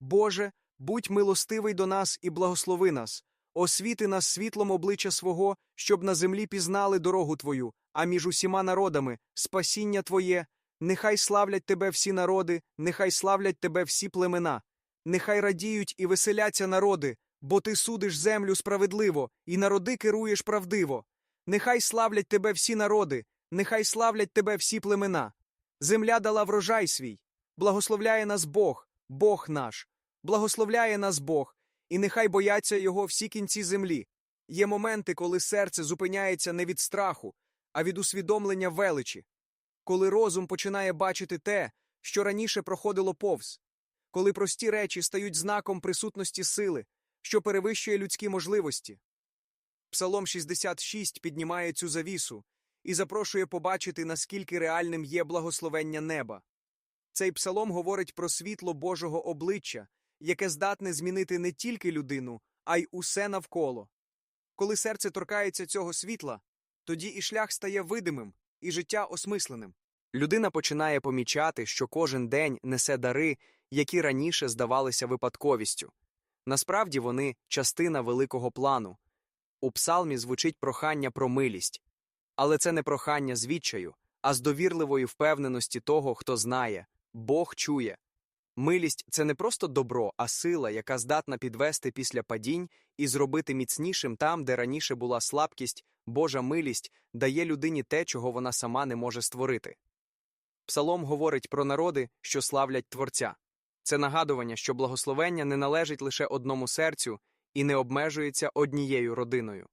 Боже, будь милостивий до нас і благослови нас, освіти нас світлом обличчя свого, щоб на землі пізнали дорогу Твою, а між усіма народами спасіння Твоє. Нехай славлять Тебе всі народи, нехай славлять Тебе всі племена, нехай радіють і веселяться народи, бо Ти судиш землю справедливо, і народи керуєш правдиво. Нехай славлять Тебе всі народи, нехай славлять Тебе всі племена. Земля дала врожай свій, благословляє нас Бог, Бог наш, благословляє нас Бог, і нехай бояться Його всі кінці землі. Є моменти, коли серце зупиняється не від страху, а від усвідомлення величі, коли розум починає бачити те, що раніше проходило повз, коли прості речі стають знаком присутності сили, що перевищує людські можливості. Псалом 66 піднімає цю завісу і запрошує побачити, наскільки реальним є благословення неба. Цей псалом говорить про світло Божого обличчя, яке здатне змінити не тільки людину, а й усе навколо. Коли серце торкається цього світла, тоді і шлях стає видимим, і життя осмисленим. Людина починає помічати, що кожен день несе дари, які раніше здавалися випадковістю. Насправді вони частина великого плану. У псалмі звучить прохання про милість, але це не прохання з відчаю, а з довірливої впевненості того, хто знає Бог чує. Милість це не просто добро, а сила, яка здатна підвести після падінь і зробити міцнішим там, де раніше була слабкість, Божа милість дає людині те, чого вона сама не може створити. Псалом говорить про народи, що славлять Творця. Це нагадування, що благословення не належить лише одному серцю і не обмежується однією родиною.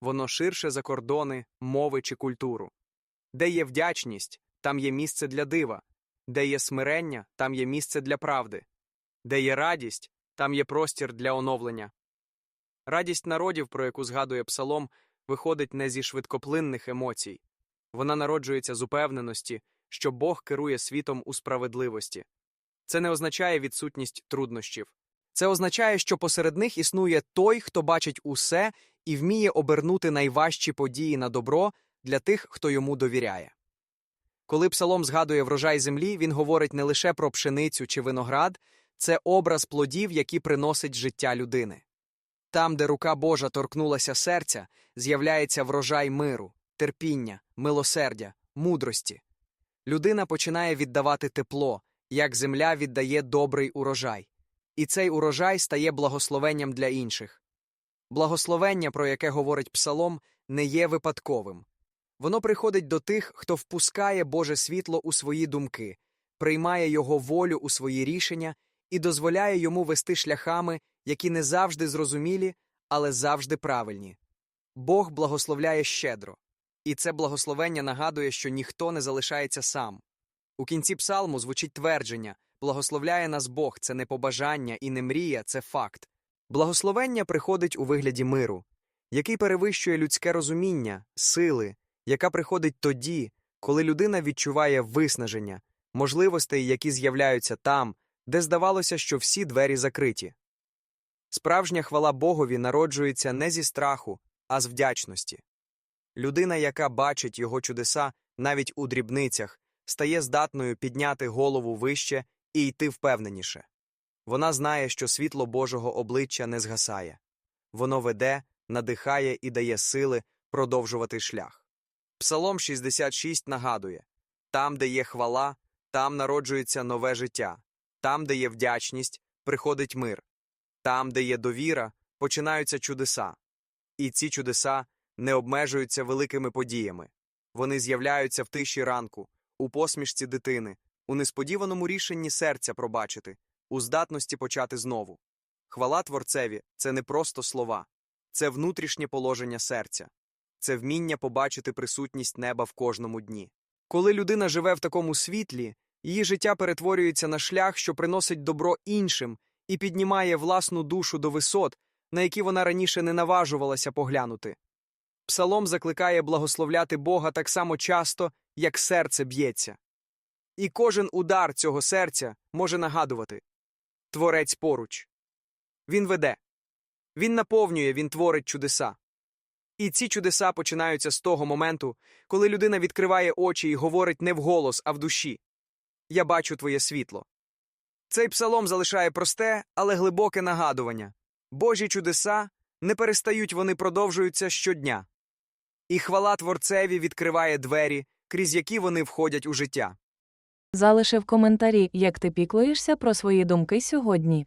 Воно ширше за кордони, мови чи культуру. Де є вдячність, там є місце для дива, де є смирення, там є місце для правди, де є радість, там є простір для оновлення. Радість народів, про яку згадує псалом, виходить не зі швидкоплинних емоцій. Вона народжується з упевненості, що Бог керує світом у справедливості. Це не означає відсутність труднощів. Це означає, що посеред них існує той, хто бачить усе і вміє обернути найважчі події на добро для тих, хто йому довіряє. Коли псалом згадує врожай землі, він говорить не лише про пшеницю чи виноград, це образ плодів, які приносить життя людини. Там, де рука Божа торкнулася серця, з'являється врожай миру, терпіння, милосердя, мудрості. Людина починає віддавати тепло, як земля віддає добрий урожай. І цей урожай стає благословенням для інших. Благословення, про яке говорить псалом, не є випадковим. Воно приходить до тих, хто впускає Боже світло у свої думки, приймає Його волю у свої рішення і дозволяє йому вести шляхами, які не завжди зрозумілі, але завжди правильні. Бог благословляє щедро, і це благословення нагадує, що ніхто не залишається сам. У кінці псалму звучить твердження Благословляє нас Бог це не побажання і не мрія, це факт. Благословення приходить у вигляді миру, який перевищує людське розуміння, сили, яка приходить тоді, коли людина відчуває виснаження, можливостей, які з'являються там, де здавалося, що всі двері закриті. Справжня хвала Богові народжується не зі страху, а з вдячності. Людина, яка бачить його чудеса навіть у дрібницях, стає здатною підняти голову вище і йти впевненіше. Вона знає, що світло Божого обличчя не згасає. Воно веде, надихає і дає сили продовжувати шлях. Псалом 66 нагадує там, де є хвала, там народжується нове життя, там, де є вдячність, приходить мир, там, де є довіра, починаються чудеса. І ці чудеса не обмежуються великими подіями. Вони з'являються в тиші ранку, у посмішці дитини, у несподіваному рішенні серця пробачити, у здатності почати знову. Хвала Творцеві це не просто слова, це внутрішнє положення серця, це вміння побачити присутність неба в кожному дні. Коли людина живе в такому світлі, її життя перетворюється на шлях, що приносить добро іншим і піднімає власну душу до висот, на які вона раніше не наважувалася поглянути. Псалом закликає благословляти Бога так само часто, як серце б'ється. І кожен удар цього серця може нагадувати Творець поруч. Він веде, він наповнює, він творить чудеса. І ці чудеса починаються з того моменту, коли людина відкриває очі і говорить не вголос, а в душі Я бачу твоє світло. Цей псалом залишає просте, але глибоке нагадування. Божі чудеса не перестають, вони продовжуються щодня. І хвала Творцеві відкриває двері, крізь які вони входять у життя. Залиши в коментарі, як ти піклуєшся про свої думки сьогодні.